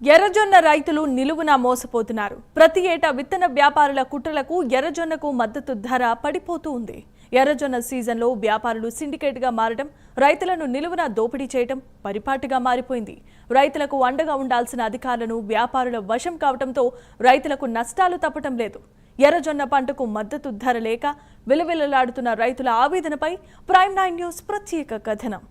ఎర్రజొన్న రైతులు నిలువున మోసపోతున్నారు. ప్రతి ఏటా విత్తన వ్యాపారుల కుట్రలకు ఎర్రజొన్నకు మద్దతు ధర పడిపోతూ ఉంది. ఎర్రజొన్న సీజన్లో వ్యాపారులు సిండికేట్గా మారడం రైతులను నిలువున దోపిడీ చేయడం పరిపాటుగా మారిపోయింది. రైతులకు అండగా ఉండాల్సిన అధికారులను వ్యాపారుల వశం కావడంతో రైతులకు నష్టాలు తప్పటం లేదు. ఎర్రజొన్న పంటకు మద్దతు ధర లేక విలవిలలాడుతున్న రైతుల ఆవేదనపై ప్రైమ్ నైన్ న్యూస్ ప్రత్యేక కథనం.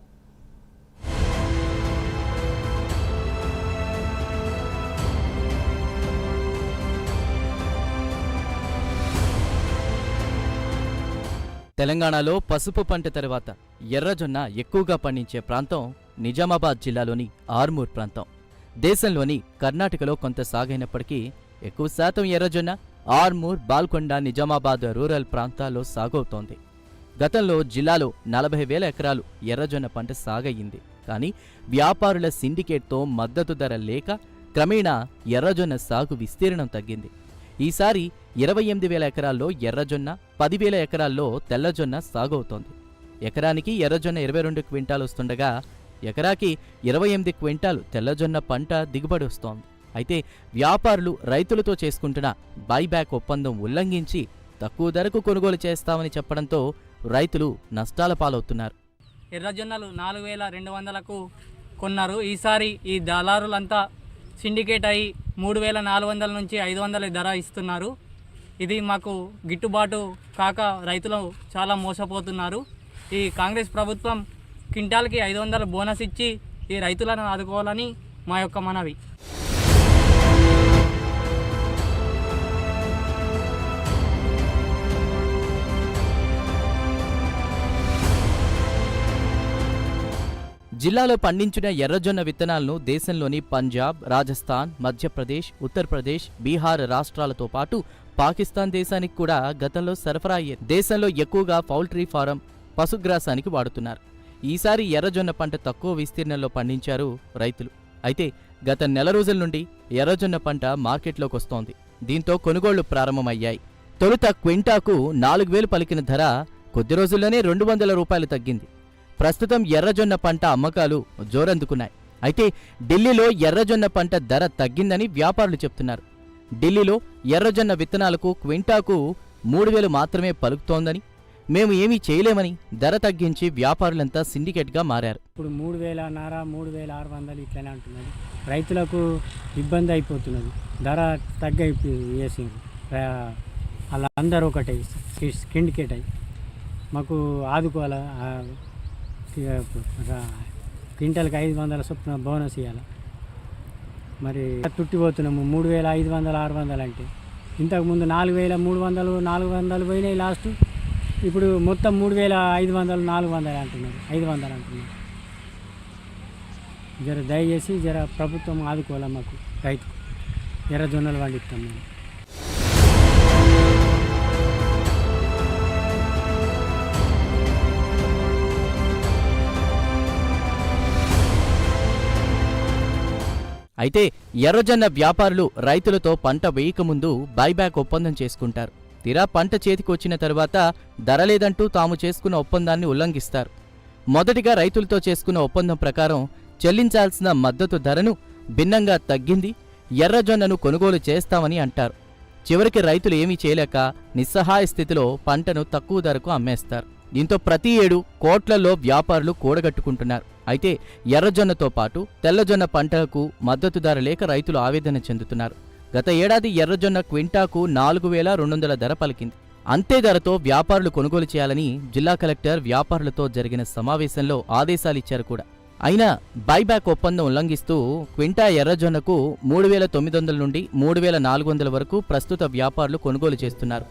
తెలంగాణలో పసుపు పంట తర్వాత ఎర్రజొన్న ఎక్కువగా పండించే ప్రాంతం నిజామాబాద్ జిల్లాలోని ఆర్మూర్ ప్రాంతం. దేశంలోని కర్ణాటకలో కొంత సాగైనప్పటికీ ఎక్కువ శాతం ఎర్రజొన్న ఆర్మూర్ బాల్కొండ నిజామాబాద్ రూరల్ ప్రాంతాల్లో సాగవుతోంది. గతంలో జిల్లాలో నలభై వేల ఎకరాలు ఎర్రజొన్న పంట సాగయ్యింది. కానీ వ్యాపారుల సిండికేట్తో మద్దతు ధర లేక క్రమేణా ఎర్రజొన్న సాగు విస్తీర్ణం తగ్గింది. ఈసారి ఇరవై ఎనిమిది వేల ఎకరాల్లో ఎర్రజొన్న పదివేల ఎకరాల్లో తెల్లజొన్న సాగవుతోంది. ఎకరానికి ఎర్రజొన్న ఇరవై రెండు క్వింటాలు వస్తుండగా ఎకరాకి ఇరవై ఎనిమిది క్వింటాలు తెల్లజొన్న పంట దిగుబడి వస్తోంది. అయితే వ్యాపారులు రైతులతో చేసుకుంటున్న బైబ్యాక్ ఒప్పందం ఉల్లంఘించి తక్కువ ధరకు కొనుగోలు చేస్తామని చెప్పడంతో రైతులు నష్టాల పాలవుతున్నారు. ఎర్రజొన్నలు నాలుగు వేల రెండు వందలకు కొన్నారు. ఈసారి ఈ దళారులంతా సిండికేట్ అయి మూడు వేల నాలుగు వందల నుంచి ఐదు వందల ధర ఇస్తున్నారు. ఇది మాకు గిట్టుబాటు కాక రైతులు చాలా మోసపోతున్నారు. ఈ కాంగ్రెస్ ప్రభుత్వం క్వింటాల్కి ఐదు వందల బోనస్ ఇచ్చి ఈ రైతులను ఆదుకోవాలని మా యొక్క మనవి. జిల్లాలో పండించిన ఎర్రజొన్న విత్తనాలను దేశంలోని పంజాబ్ రాజస్థాన్ మధ్యప్రదేశ్ ఉత్తరప్రదేశ్ బీహార్ రాష్ట్రాలతో పాటు పాకిస్తాన్ దేశానికి కూడా గతంలో సరఫరా అయ్యే దేశంలో ఎక్కువగా పౌల్ట్రీ ఫారం పశుగ్రాసానికి వాడుతున్నారు. ఈసారి ఎర్రజొన్న పంట తక్కువ విస్తీర్ణంలో పండించారు రైతులు. అయితే గత నెల రోజుల నుండి ఎర్రజొన్న పంట మార్కెట్లోకి వస్తోంది. దీంతో కొనుగోళ్ళు ప్రారంభమయ్యాయి. తొలుత క్వింటాకు నాలుగు వేలు పలికిన ధర కొద్ది రోజుల్లోనే రెండు వందల రూపాయలు తగ్గింది. ప్రస్తుతం ఎర్రజొన్న పంట అమ్మకాలు జోరందుకున్నాయి. అయితే ఢిల్లీలో ఎర్రజొన్న పంట ధర తగ్గిందని వ్యాపారులు చెప్తున్నారు. ఢిల్లీలో ఎర్రజొన్న విత్తనాలకు క్వింటాకు మూడు వేలు మాత్రమే పలుకుతోందని మేము ఏమీ చేయలేమని ధర తగ్గించి వ్యాపారులంతా సిండికేట్గా మారారు. ఇప్పుడు మూడు వేల నార మూడు వేల ఆరు వందలు ఇట్లనే అంటున్నది. రైతులకు ఇబ్బంది అయిపోతున్నది. ధర తగ్గ వేసింది. అలా అందరూ ఒకటే సిండికేట్ అయ్యి మాకు ఆదుకోవాలా క్వింటల్కి ఐదు వందల చొప్పున బోనస్ ఇవ్వాలి మరి తుట్టిపోతున్నాము మూడు వేల ఐదు వందలు ఆరు వందలు అంటే. ఇంతకుముందు నాలుగు వేల మూడు వందలు నాలుగు వందలు పోయినాయి లాస్ట్. ఇప్పుడు మొత్తం మూడు వేల ఐదు వందలు నాలుగు వందలు అంటున్నారు ఐదు వందలు అంటున్నారు. జర దయచేసి జర ప్రభుత్వం ఆదుకోవాలి మాకు రైతు ఎర్రజొన్నలు పండిస్తాం మేము. అయితే ఎర్రజొన్న వ్యాపారులు రైతులతో పంట వేయకముందు బైబ్యాక్ ఒప్పందం చేసుకుంటారు. తీరా పంట చేతికొచ్చిన తరువాత ధర లేదంటూ తాము చేసుకున్న ఒప్పందాన్ని ఉల్లంఘిస్తారు. మొదటిగా రైతులతో చేసుకున్న ఒప్పందం ప్రకారం చెల్లించాల్సిన మద్దతు ధరను భిన్నంగా తగ్గింది ఎర్రజొన్నను కొనుగోలు చేస్తామని అంటారు. చివరికి రైతులు ఏమీ చేయలేక నిస్సహాయ స్థితిలో పంటను తక్కువ ధరకు అమ్మేస్తారు. దీంతో ప్రతి ఏడు కోట్లలో వ్యాపారులు కూడగట్టుకుంటున్నారు. అయితే ఎర్రజొన్నతో పాటు తెల్లజొన్న పంటలకు మద్దతు ధర లేక రైతులు ఆవేదన చెందుతున్నారు. గత ఏడాది ఎర్రజొన్న క్వింటాకు నాలుగు వేల రెండు వందల ధర పలికింది. అంతే ధరతో వ్యాపారులు కొనుగోలు చేయాలని జిల్లా కలెక్టర్ వ్యాపారులతో జరిగిన సమావేశంలో ఆదేశాలిచ్చారు కూడా. అయినా బైబ్యాక్ ఒప్పందం ఉల్లంఘిస్తూ క్వింటా ఎర్రజొన్నకు మూడు వేల తొమ్మిది వందల నుండి మూడు వేల నాలుగు వందల వరకు ప్రస్తుత వ్యాపారులు కొనుగోలు చేస్తున్నారు.